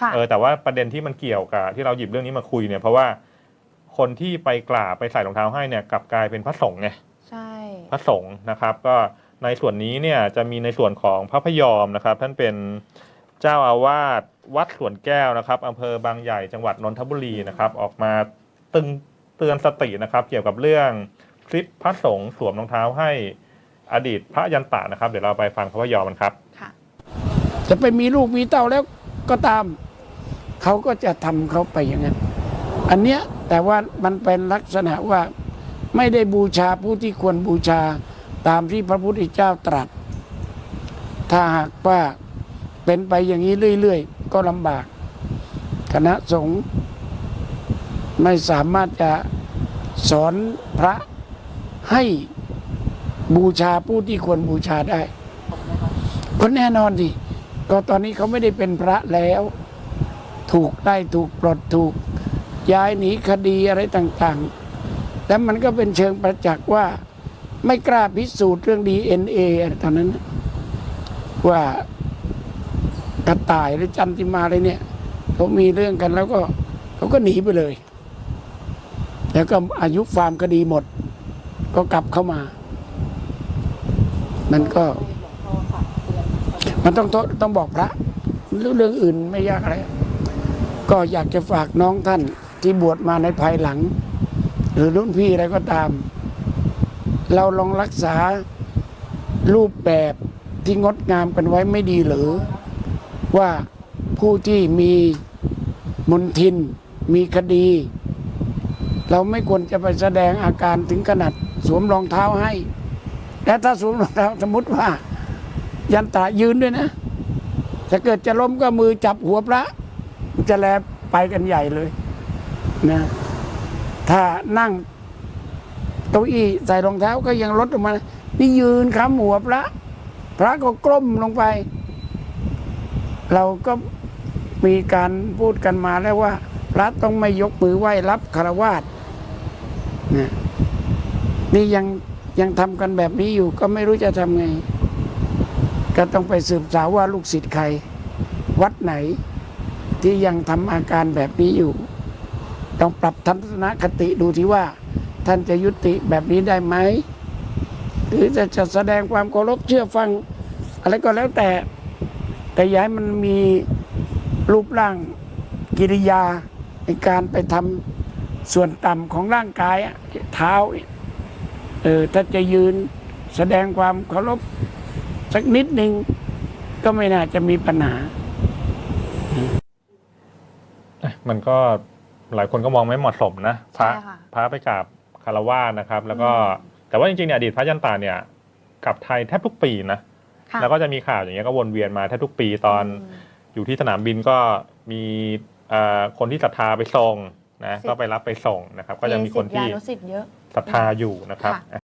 ค่ะ เออแต่ว่าประเด็นที่มันเกี่ยวกับที่เราหยิบเรื่องนี้มาคุยเนี่ยเพราะว่าคนที่ไปกราบไปใส่รองเท้าให้เนี่ยกลับกลายเป็นพระสงฆ์ไงใช่ พระสงฆ์นะครับ ก็ในส่วนนี้เนี่ยจะมีในส่วนของพระพยอมนะครับ ท่านเป็นเจ้าอาวาสวัดสวนแก้วนะครับอำเภอบางใหญ่จังหวัดนนทบุรีนะครับ ออกมาตึงเตือนสตินะครับ เกี่ยวกับเรื่องคลิปพระสงฆ์สวมรองเท้าให้อดีตพระยันตะนะครับ เดี๋ยวเราไปฟังพระพยอมกันครับ ค่ะ จะไปมีลูกมีเต้าแล้ว ก็ตาม เขาก็จะทำเขาไปอย่างนั้น อันเนี้ยแต่ว่ามันเป็นลักษณะว่าไม่ได้บูชาผู้ที่ควรบูชาตามที่พระพุทธเจ้าตรัส ถ้าหากว่าเป็นไปอย่างนี้เรื่อยๆ ก็ลำบาก คณะสงฆ์ไม่สามารถจะสอนพระให้บูชาผู้ที่ควรบูชาได้ก็แน่นอนดิ ก็ตอนนี้เขาไม่ได้เป็นพระแล้ว ถูกไล่ถูกปลดถูก ย้ายหนีคดีอะไรต่างๆ แล้วมันก็เป็นเชิงประจักษ์ว่า ไม่กล้าพิสูจน์เรื่อง DNA อะไรตอนนั้น ว่ากระต่ายหรือจันติมาอะไรเนี่ยเขามีเรื่องกันแล้วก็เขาก็หนีไปเลย แล้วก็อายุฟาร์มคดีหมด ก็กลับเข้ามา มันก็ มันต้องโทษต้องบอกพระเรื่องเรื่องอื่นไม่ยากอะไร ก็อยากจะฝากน้องท่านที่บวชมาในภายหลัง หรือรุ่นพี่อะไรก็ตาม เราลองรักษารูปแบบที่งดงามกันไว้ไม่ดีหรือ ว่าผู้ที่มีมนทิน มีคดี เราไม่ควรจะไปแสดงอาการถึงขนาดสวมรองเท้าให้ และถ้าสวมรองเท้าสมมติว่า ยันตรายืนด้วยนะ ถ้าเกิดจะล้มก็มือจับหัวพระ จะแลไปกันใหญ่เลยนะ ถ้านั่งเก้าอี้ใส่รองเท้าก็ยังลดลงมา นี่ยืนค้ำหัวพระ พระก็กล้มลงไป เราก็มีการพูดกันมาแล้วว่า พระต้องไม่ยกมือไหว้รับคารวาสนี่ยังยังทำกันแบบนี้อยู่ก็ไม่รู้จะทำไง ก็ต้องไปสืบสาวว่าลูกศิษย์ใคร วัดไหนที่ยังทำอาการแบบนี้อยู่ ต้องปรับทัศนคติดูที่ว่า ท่านจะยุติแบบนี้ได้ไหมหรือจะจะแสดงความเคารพเชื่อฟัง อะไรก็แล้วแต่ แต่อย้ายมันมีรูปร่างกิริยาในการไปทำส่วนต่ำของร่างกายอะเท้าเออถ้าจะยืนแสดงความเคารพ สักนิดหนึ่งก็ไม่น่าจะมีปัญหา มันก็หลายคนก็มองไม่เหมาะสมนะพระใช่ค่ะ พระไปกราบคารวาสนะครับ แล้วก็แต่ว่าจริงๆเนี่ยอดีตพระยันตาเนี่ยกลับไทยแทบทุกปีนะค่ะแล้วก็จะมีข่าวอย่างเงี้ยก็วนเวียนมาแทบทุกปีตอน ม อยู่ที่สนามบินก็มีเอ่อคนที่ศรัทธาไปส่งนะสิทธิ์ก็ไปรับไปส่งนะครับ ก็ยังมีคนที่ศิษยานุสิษย์เยอะ ศรัทธาอยู่นะครับ ค่ะ